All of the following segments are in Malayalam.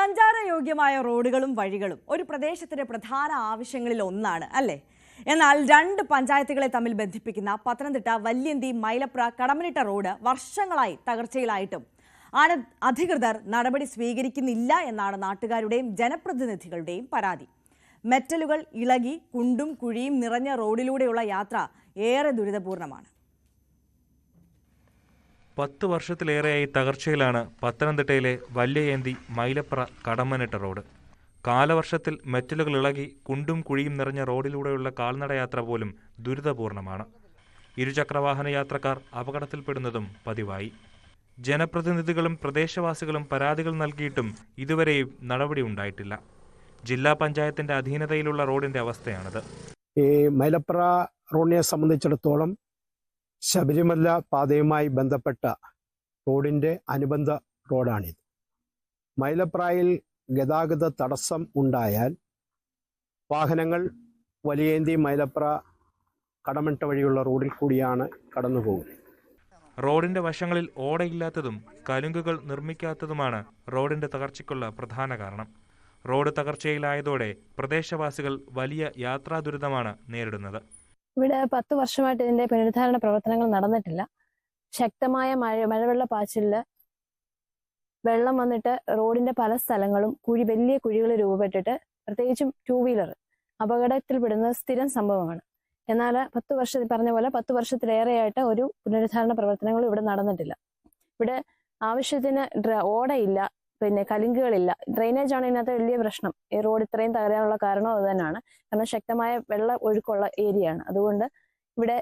സഞ്ചാരയോഗ്യമായ റോഡുകളും വഴികളും ഒരു പ്രദേശത്തിന്റെ പ്രധാന ആവശ്യങ്ങളിൽ ഒന്നാണ് അല്ലേ? എന്നാൽ രണ്ട് പഞ്ചായത്തുകളെ തമ്മിൽ ബന്ധിപ്പിക്കുന്ന പത്തനംതിട്ട വല്യന്തി മൈലപ്ര കടമനിട്ട റോഡ് വർഷങ്ങളായി തകർച്ചയിലായിട്ടും ആണ് അധികൃതർ നടപടി സ്വീകരിക്കുന്നില്ല എന്നാണ് നാട്ടുകാരുടെയും ജനപ്രതിനിധികളുടെയും പരാതി. മെറ്റലുകൾ ഇളകി കുണ്ടും കുഴിയും നിറഞ്ഞ റോഡിലൂടെയുള്ള യാത്ര ഏറെ ദുരിതപൂർണമാണ്. പത്ത് വർഷത്തിലേറെയായി തകർച്ചയിലാണ് പത്തനംതിട്ടയിലെ വല്യയേന്തി മൈലപ്ര കടമ്മനിട്ട റോഡ്. കാലവർഷത്തിൽ മെറ്റലുകൾ ഇളകി കുണ്ടും കുഴിയും നിറഞ്ഞ റോഡിലൂടെയുള്ള കാൽനടയാത്ര പോലും ദുരിതപൂർണമാണ്. ഇരുചക്രവാഹന യാത്രക്കാർ അപകടത്തിൽപ്പെടുന്നതും പതിവായി. ജനപ്രതിനിധികളും പ്രദേശവാസികളും പരാതികൾ നൽകിയിട്ടും ഇതുവരെയും നടപടി ഉണ്ടായിട്ടില്ല. ജില്ലാ പഞ്ചായത്തിന്റെ അധീനതയിലുള്ള റോഡിന്റെ അവസ്ഥയാണിത്. ഈ മൈലപ്ര റോഡിനെ സംബന്ധിച്ചിടത്തോളം ശബരിമല പാതയുമായി ബന്ധപ്പെട്ട റോഡിന്റെ അനുബന്ധ റോഡാണിത്. മൈലപ്രായിൽ ഗതാഗത തടസ്സം ഉണ്ടായാൽ വാഹനങ്ങൾ വലിയേന്തി മൈലപ്ര കടമട്ട വഴിയുള്ള റോഡിൽ കൂടിയാണ് കടന്നു പോകുന്നത്. റോഡിന്റെ വശങ്ങളിൽ ഓടയില്ലാത്തതും കലുങ്കുകൾ നിർമ്മിക്കാത്തതുമാണ് റോഡിന്റെ തകർച്ചയ്ക്കുള്ള പ്രധാന കാരണം. റോഡ് തകർച്ചയിലായതോടെ പ്രദേശവാസികൾ വലിയ യാത്രാ ദുരിതമാണ് നേരിടുന്നത്. ഇവിടെ പത്ത് വർഷമായിട്ട് ഇതിന്റെ പുനരുദ്ധാരണ പ്രവർത്തനങ്ങൾ നടന്നിട്ടില്ല. ശക്തമായ മഴ മഴവെള്ള പാച്ചിലിൽ വെള്ളം വന്നിട്ട് റോഡിന്റെ പല സ്ഥലങ്ങളും കുഴി വലിയ കുഴികൾ രൂപപ്പെട്ടിട്ട് പ്രത്യേകിച്ചും ടൂ വീലർ അപകടത്തിൽപ്പെടുന്ന സ്ഥിരം സംഭവമാണ്. എന്നാൽ പത്ത് വർഷം പറഞ്ഞ പോലെ പത്ത് വർഷത്തിലേറെയായിട്ട് ഒരു പുനരുദ്ധാരണ പ്രവർത്തനങ്ങളും ഇവിടെ നടന്നിട്ടില്ല. ഇവിടെ ആവശ്യത്തിന് ഓടയില്ല. പിന്നെ കലിങ്കുകളില്ല. ഡ്രെയിനേജ് ആണ് ഇതിനകത്ത് വലിയ പ്രശ്നം. ഈ റോഡ് ഇത്രയും തകരാനുള്ള കാരണം അത് തന്നെയാണ്. കാരണം ശക്തമായ വെള്ള ഒഴുക്കുള്ള ഏരിയ ആണ്. അതുകൊണ്ട് ഇവിടെ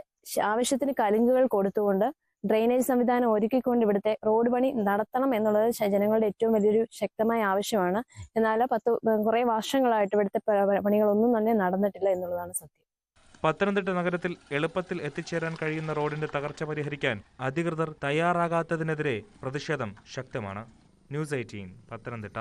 ആവശ്യത്തിന് കലുങ്കുകൾ കൊടുത്തുകൊണ്ട് ഡ്രെയിനേജ് സംവിധാനം ഒരുക്കിക്കൊണ്ട് ഇവിടുത്തെ റോഡ് പണി നടത്തണം എന്നുള്ളത് ജനങ്ങളുടെ ഏറ്റവും വലിയൊരു ശക്തമായ ആവശ്യമാണ്. എന്നാൽ പത്ത് കുറെ വർഷങ്ങളായിട്ട് ഇവിടുത്തെ പണികളൊന്നും തന്നെ നടന്നിട്ടില്ല എന്നുള്ളതാണ് സത്യം. പത്തനംതിട്ട നഗരത്തിൽ എളുപ്പത്തിൽ എത്തിച്ചേരാൻ കഴിയുന്ന റോഡിന്റെ തകർച്ച പരിഹരിക്കാൻ അധികൃതർ തയ്യാറാകാത്തതിനെതിരെ പ്രതിഷേധം ശക്തമാണ്. News Eighteen Pathanamthitta.